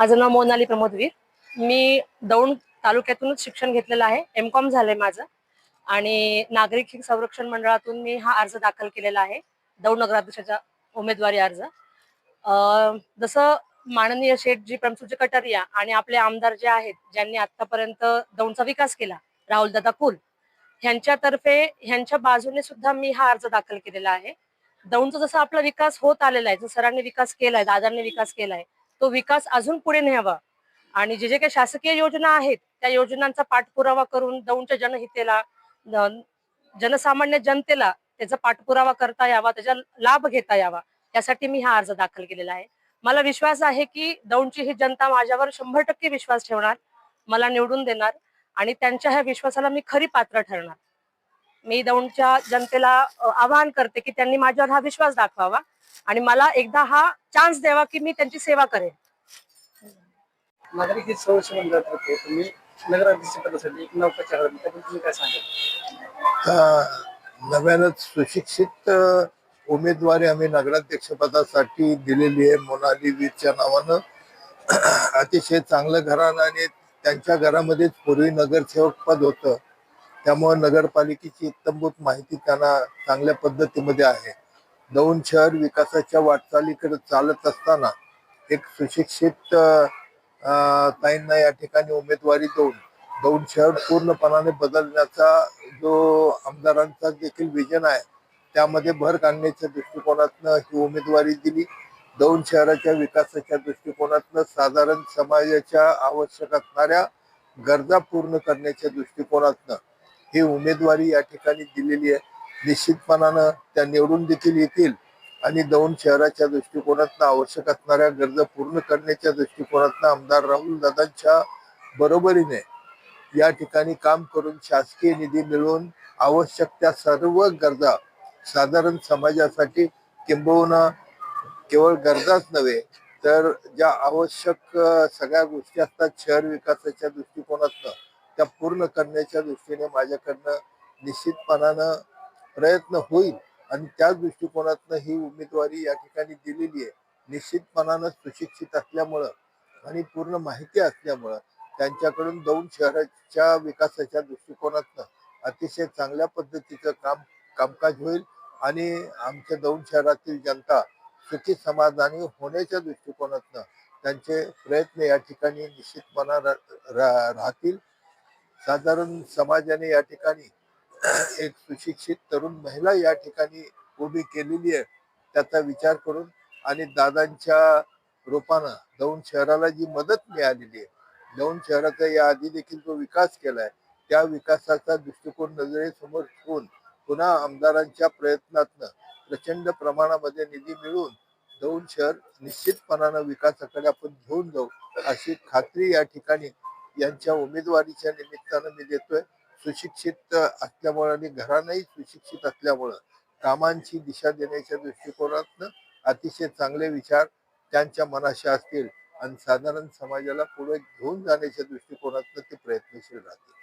माझं नाव मोनाली प्रमोदवीर मी दौंड तालुक्यातूनच शिक्षण घेतलेलं आहे. एम कॉम झालंय माझं. आणि नागरिक संरक्षण मंडळातून मी हा अर्ज दाखल केलेला आहे. दौंड नगराध्यक्षाचा उमेदवारी अर्ज. जसं माननीय शेठजी प्रमसुज कटारिया आणि आपले आमदार जे आहेत ज्यांनी आतापर्यंत दौंडचा विकास केला राहुलदादा कुल ह्यांच्यातर्फे ह्यांच्या बाजूने सुद्धा मी हा अर्ज दाखल केलेला आहे. दौंडचा जसा आपला विकास होत आलेला आहे जो सरांनी विकास केलाय दादांनी विकास केलाय तो विकास अजून पुढे न्यावा. आणि जे जे काही शासकीय योजना आहेत त्या योजनांचा पाठपुरावा करून दौंडच्या जनहितेला जनसामान्य जनतेला त्याचा पाठपुरावा करता यावा त्याचा लाभ घेता यावा यासाठी मी हा अर्ज दाखल केलेला आहे. मला विश्वास आहे की दौंडची ही जनता माझ्यावर शंभर टक्के विश्वास ठेवणार मला निवडून देणार आणि त्यांच्या ह्या विश्वासाला मी खरी पात्र ठरणार. मी दौंडच्या जनतेला आवाहन करते की त्यांनी माझ्यावर हा विश्वास दाखवावा. आणि मला एकदा हा चान्स द्यावा की मी त्यांची सेवा करेन. नागरिक संरक्षण तुम्ही एक त्याबद्दल तुम्ही काय सांगाल? नव्यानंच सुशिक्षित उमेदवारी आम्ही नगराध्यक्षपदासाठी दिलेली आहे. मोनाली वीरच्या नावानं. अतिशय चांगलं घराणं आणि त्यांच्या घरामध्येच पूर्वी नगरसेवक पद होतं. त्यामुळे नगरपालिकेची इत्तमभूत माहिती त्यांना चांगल्या पद्धतीमध्ये आहे. दौंड शहर विकासाच्या वाटचालीकडे चालत असताना एक सुशिक्षित ताईंना या ठिकाणी उमेदवारी देऊन दौंड शहर पूर्णपणाने बदलण्याचा जो आमदारांचा देखील विजन आहे त्यामध्ये भर काढण्याच्या दृष्टिकोनातनं ही उमेदवारी दिली. दौंड शहराच्या विकासाच्या दृष्टिकोनातनं साधारण समाजाच्या आवश्यक असणाऱ्या गरजा पूर्ण करण्याच्या दृष्टिकोनातनं ही उमेदवारी या ठिकाणी दिलेली आहे. निश्चितपणानं त्या निवडून देखील येतील. आणि दौंड शहराच्या दृष्टिकोनातनं आवश्यक असणाऱ्या गरजा पूर्ण करण्याच्या दृष्टिकोनातनं आमदार राहुल दादांच्या बरोबरीने या ठिकाणी काम करून शासकीय निधी मिळवून आवश्यक त्या सर्व गरजा साधारण समाजासाठी किंबहुना केवळ गरजाच नव्हे तर ज्या आवश्यक सगळ्या गोष्टी असतात शहर विकासाच्या दृष्टिकोनातनं त्या पूर्ण करण्याच्या दृष्टीने माझ्याकडनं निश्चितपणानं प्रयत्न होईल आणि त्याच दृष्टिकोनातनं ही उमेदवारी या ठिकाणी दिलेली आहे. निश्चितपणानं सुशिक्षित असल्यामुळं आणि पूर्ण माहिती असल्यामुळं त्यांच्याकडून दौंड शहराच्या विकासाच्या दृष्टिकोनातनं अतिशय चांगल्या पद्धतीचं काम कामकाज होईल आणि आमच्या दौंड शहरातील जनता सुखी समाधानी होण्याच्या दृष्टिकोनातनं त्यांचे प्रयत्न या ठिकाणी निश्चितपणा रा- रा- राहतील. साधारण समाजाने या ठिकाणी एक सुशिक्षित तरुण महिला या ठिकाणी उभी केलेली आहे. त्याचा विचार करून आणि दादांच्या रूपानं दौंड शहराला जी मदत मिळालेली आहे दौंड शहराचा या आधी देखील जो विकास केलाय. त्या विकासाचा दृष्टिकोन नजरेसमोर ठेवून पुन्हा आमदारांच्या प्रयत्नातनं प्रचंड प्रमाणामध्ये निधी मिळवून दौंड शहर निश्चितपणानं विकासाकडे आपण घेऊन जाऊ अशी खात्री या ठिकाणी यांच्या उमेदवारीच्या निमित्तानं मी देतोय. सुशिक्षित असल्यामुळं आणि घरानंही सुशिक्षित असल्यामुळं कामांची दिशा देण्याच्या दृष्टिकोनातनं अतिशय चांगले विचार त्यांच्या मनाशी असतील. आणि साधारण समाजाला पुढे घेऊन जाण्याच्या दृष्टिकोनातनं ते प्रयत्नशील राहतील.